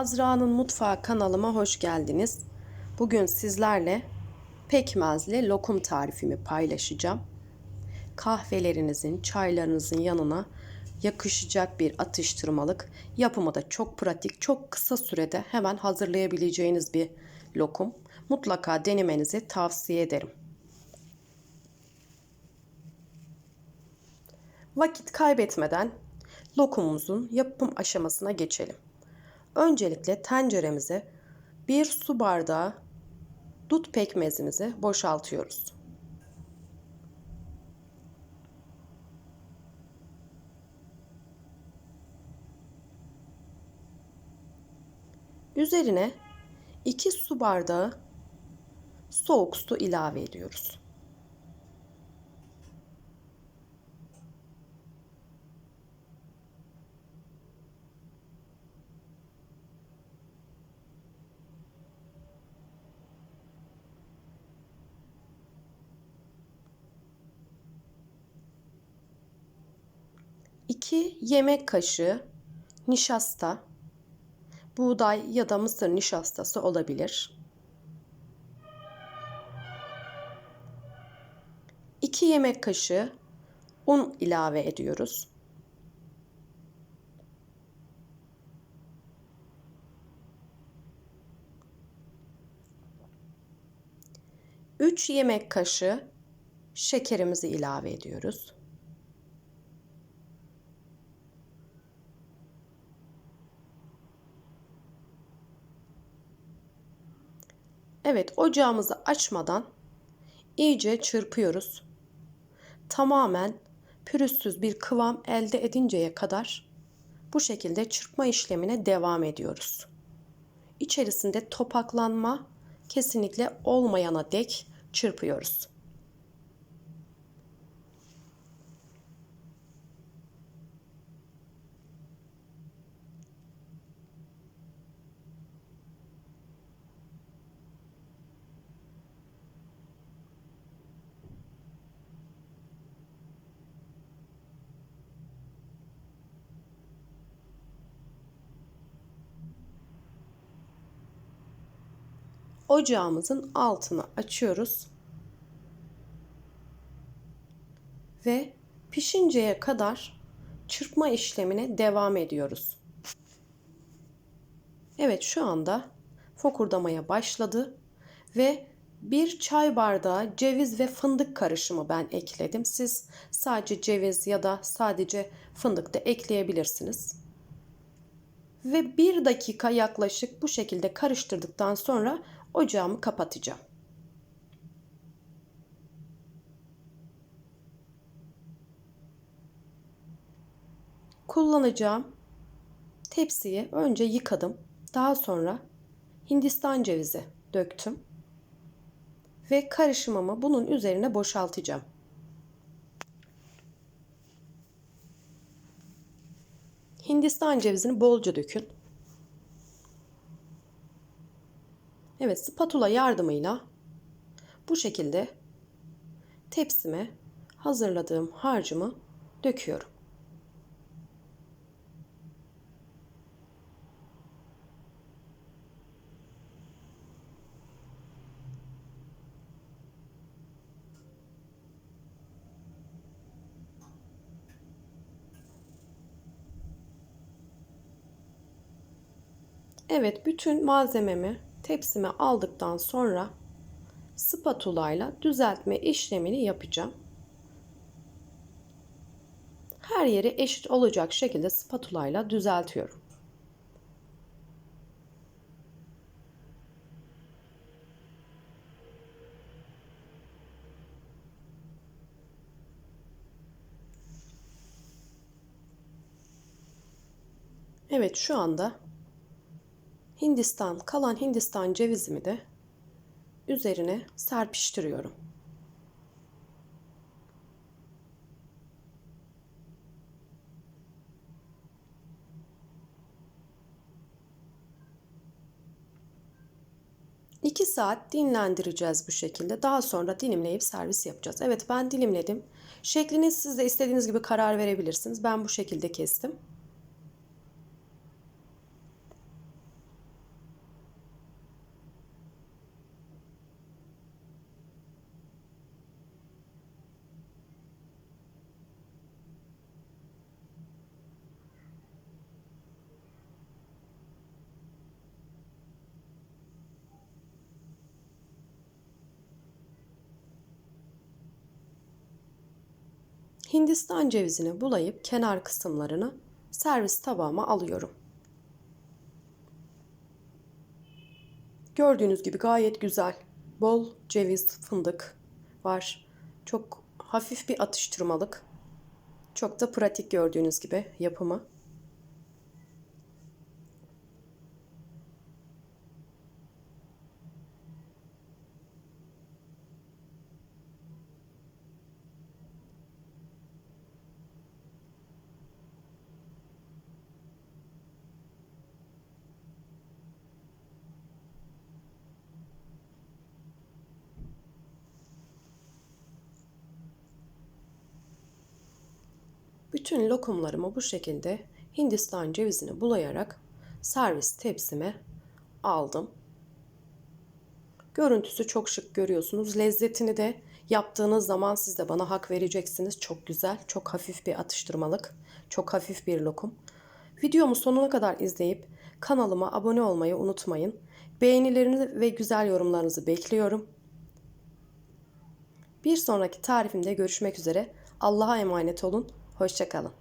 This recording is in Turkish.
Azra'nın Mutfağı kanalıma hoş geldiniz. Bugün sizlerle pekmezli lokum tarifimi paylaşacağım. Kahvelerinizin, çaylarınızın yanına yakışacak bir atıştırmalık. Yapımı da çok pratik, çok kısa sürede hemen hazırlayabileceğiniz bir lokum. Mutlaka denemenizi tavsiye ederim. Vakit kaybetmeden lokumumuzun yapım aşamasına geçelim. Öncelikle tenceremize bir su bardağı dut pekmezimizi boşaltıyoruz. Üzerine 2 su bardağı soğuk su ilave ediyoruz. İki yemek kaşığı nişasta, buğday ya da mısır nişastası olabilir. 2 yemek kaşığı un ilave ediyoruz. Üç yemek kaşığı şekerimizi ilave ediyoruz. Evet, ocağımızı açmadan iyice çırpıyoruz. Tamamen pürüzsüz bir kıvam elde edinceye kadar bu şekilde çırpma işlemine devam ediyoruz. İçerisinde topaklanma kesinlikle olmayana dek çırpıyoruz. Ocağımızın altını açıyoruz. Ve pişinceye kadar çırpma işlemine devam ediyoruz. Evet şu anda fokurdamaya başladı ve bir çay bardağı ceviz ve fındık karışımı ben ekledim. Siz sadece ceviz ya da sadece fındık da ekleyebilirsiniz ve bir dakika yaklaşık bu şekilde karıştırdıktan sonra ocağımı kapatacağım. Kullanacağım tepsiyi önce yıkadım. Daha sonra Hindistan cevizi döktüm. Ve karışımımı bunun üzerine boşaltacağım. Hindistan cevizini bolca dökün. Evet, spatula yardımıyla bu şekilde tepsime hazırladığım harcımı döküyorum. Evet, bütün malzememi tepsime aldıktan sonra spatula ile düzeltme işlemini yapacağım. Her yeri eşit olacak şekilde spatula ile düzeltiyorum. Evet şu anda Hindistan, kalan Hindistan cevizimi de üzerine serpiştiriyorum. İki saat dinlendireceğiz bu şekilde. Daha sonra dilimleyip servis yapacağız. Evet ben dilimledim. Şeklini siz de istediğiniz gibi karar verebilirsiniz. Ben bu şekilde kestim. Hindistan cevizini bulayıp kenar kısımlarını servis tabağıma alıyorum. Gördüğünüz gibi gayet güzel. Bol ceviz, fındık var. Çok hafif bir atıştırmalık. Çok da pratik gördüğünüz gibi yapımı. Bütün lokumlarımı bu şekilde Hindistan cevizini bulayarak servis tepsime aldım. Görüntüsü çok şık görüyorsunuz. Lezzetini de yaptığınız zaman siz de bana hak vereceksiniz. Çok güzel, çok hafif bir atıştırmalık, çok hafif bir lokum. Videomu sonuna kadar izleyip kanalıma abone olmayı unutmayın. Beğenilerinizi ve güzel yorumlarınızı bekliyorum. Bir sonraki tarifimde görüşmek üzere. Allah'a emanet olun. Hoşçakalın.